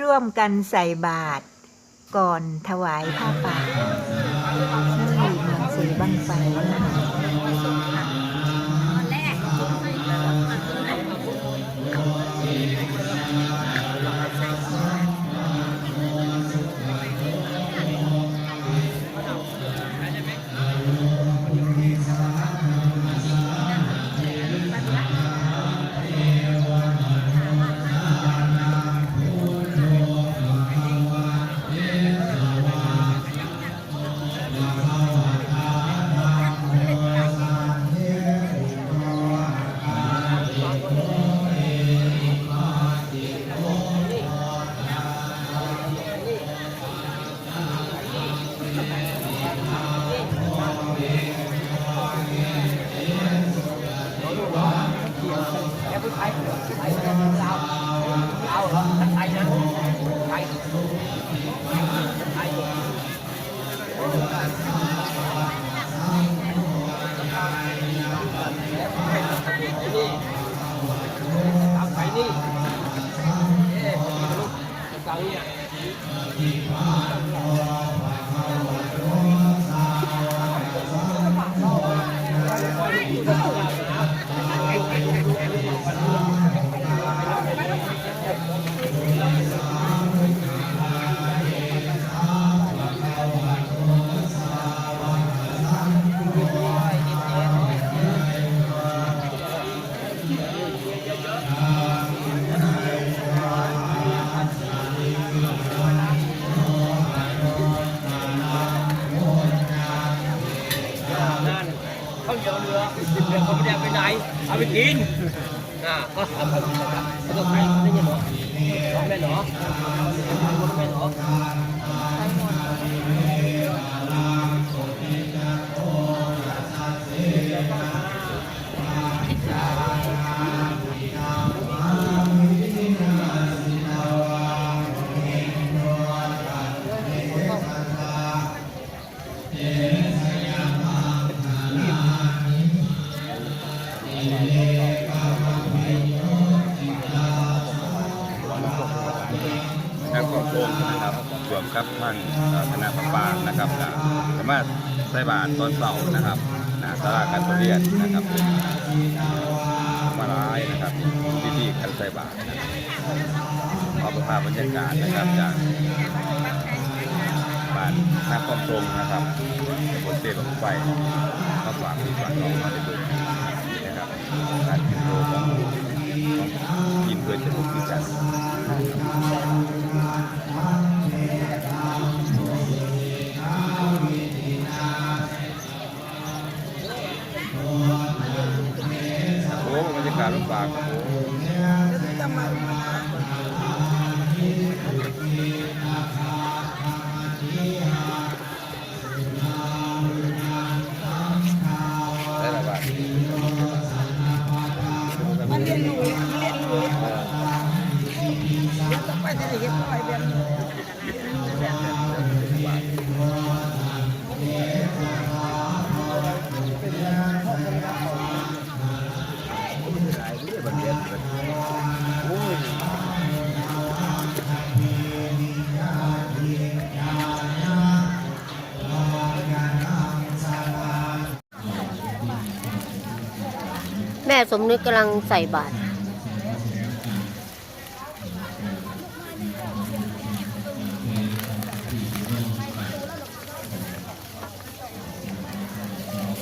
ร่วมกันใส่บาตรก่อนถวายผ้าป่าที่เมืองสีบังไฟนะคะ Oh, yeah. เอาไปกินน่ะก็ทำไปนะครับแล้วก็ใครได้ยังหรอแม่หรอแม่หรอ วก็โค้งนะครับรวมกับท่านคณะประปางนะครับสามารถใส่บาตรตอนเสาร์นะครับนาสาราการประเรียนนะครับมาร้ายนะครับพิธีการใส่บาตรนะครับเอาภาพบรรยากาศนะครับจากบ้านนาคอมตรงนะครับบนเตลงไฟมาฝากที่ฝากน้องมาได้ดูนะครับการกินโลของกินเพื่อจะลุกที่จันทร์ากาศลำบากครับโอ้ได้ละบาทมันเรียนรู้มันเรียนรู้เดี๋ยวต้องไปที่ไหนเฮ็ไปแบบนี้ แม่สมนึกกำลังใส่บาตร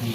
ที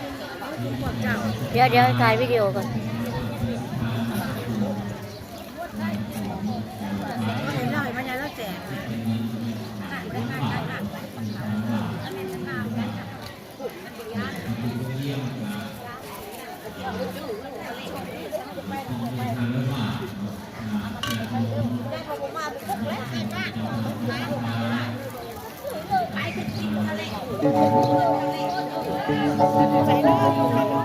เดี๋ยวเดี๋ยวถ่ายวิดีโอก่อน เห็นแล้วเห็นมันยังแล้ ありが。